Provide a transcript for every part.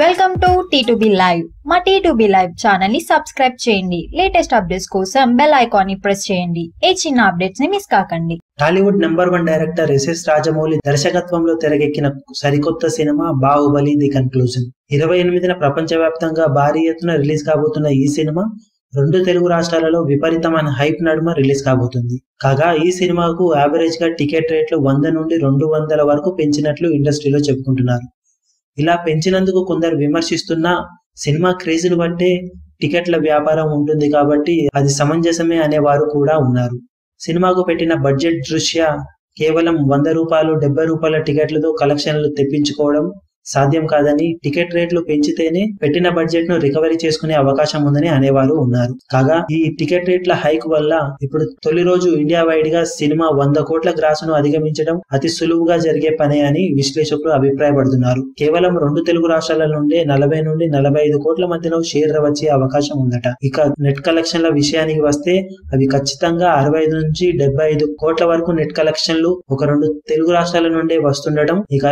Welcome to T live మా T live ఛానల్ని subscribe చేయండి. లేటెస్ట్ అప్డేట్స్ కోసం బెల్ ఐకాన్ని ప్రెస్ చేయండి. ఏ చిన్న అప్డేట్స్ని మిస్ కాకండి. Tollywood number one director SS Rajamouli దర్శకత్వంలో తెరకెక్కిన సరికొత్త సినిమా బాహుబలి ది కన్క్లూజన్ ఇరవై ఎనిమిదిన ప్రపంచవ్యాప్తంగా భారీ ఎత్తున రిలీజ్ కాబోతున్న ఈ సినిమా రెండు తెలుగు రాష్ట్రాలలో విపరీతమైన హైప్ నడుమ రిలీజ్ కాబోతుంది. కాగా ఈ సినిమాకు యావరేజ్గా టికెట్ రేట్లు వంద నుండి రెండు వందల వరకు పెంచినట్లు ఇండస్ట్రీలో చెప్పుకుంటున్నారు. ఇలా పెంచినందుకు కొందరు విమర్శిస్తున్నా సినిమా క్రేజ్ను బట్టే టికెట్ల వ్యాపారం ఉంటుంది కాబట్టి అది సమంజసమే అనేవారు కూడా ఉన్నారు. సినిమాకు పెట్టిన బడ్జెట్ దృష్ట్యా కేవలం వంద రూపాయలు డెబ్బై రూపాయల టికెట్లతో కలెక్షన్లు తెప్పించుకోవడం సాధ్యం కాదని టికెట్ రేట్లు పెంచితేనే పెట్టిన బడ్జెట్ను రికవరీ చేసుకునే అవకాశం ఉందని అనేవారు ఉన్నారు. కాగా ఈ టికెట్ రేట్ల హైక్ వల్ల ఇప్పుడు తొలి రోజు ఇండియా వైడ్గా సినిమా వంద కోట్ల గ్రాసును అధిగమించడం అతి సులువుగా జరిగే పనే అని విశ్లేషకులు అభిప్రాయపడుతున్నారు. కేవలం రెండు తెలుగు రాష్ట్రాల నుండే నలభై నుండి నలభై ఐదు కోట్ల మధ్యలో షేర్ వచ్చే అవకాశం ఉందట. ఇక నెట్ కలెక్షన్ల విషయానికి వస్తే అవి ఖచ్చితంగా అరవై ఐదు నుంచి డెబ్బై ఐదు కోట్ల వరకు నెట్ కలెక్షన్లు ఒక రెండు తెలుగు రాష్ట్రాల నుండే వస్తుండటం ఇక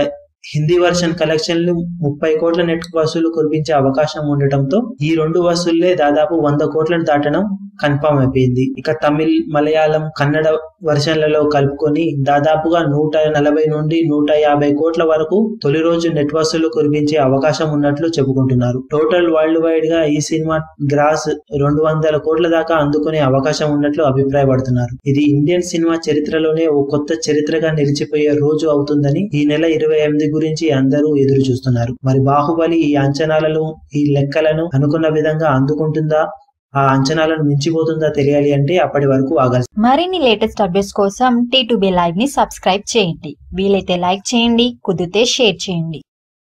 హిందీ వర్షన్ కలెక్షన్లు ముప్పై కోట్ల నెట్ వసూలు కురిపించే అవకాశం ఉండటంతో ఈ రెండు వసూళ్ళే దాదాపు వంద కోట్లను దాటడం కన్ఫామ్ అయిపోయింది. ఇక తమిళ్ మలయాళం కన్నడ వర్షన్లలో కలుపుకొని దాదాపుగా నూట నలభై నుండి నూట యాభై కోట్ల వరకు తొలి రోజు నెట్ వసూలు కురిపించే అవకాశం ఉన్నట్లు చెప్పుకుంటున్నారు. టోటల్ వరల్డ్ వైడ్గా ఈ సినిమా గ్రాస్ రెండు వందల కోట్ల దాకా అందుకునే అవకాశం ఉన్నట్లు అభిప్రాయపడుతున్నారు. ఇది ఇండియన్ సినిమా చరిత్రలోనే ఓ కొత్త చరిత్రగా నిలిచిపోయే రోజు అవుతుందని ఈ నెల ఇరవై ఎనిమిది గురించి అందరూ ఎదురు చూస్తున్నారు మరి బాహుబలి ఈ అంచనాలను ఈ లెక్కలను అనుకున్న విధంగా అందుకుంటుందా? ఆ అంచనాలను మించిపోతుందా తెలియాలి అంటే అప్పటి వరకు ఆగాల్సి మరిన్ని లేటెస్ట్ అప్డేట్స్ కోసం టీ లైవ్ని సబ్స్క్రైబ్ చేయండి. వీలైతే లైక్ చేయండి కుదిరితే షేర్ చేయండి.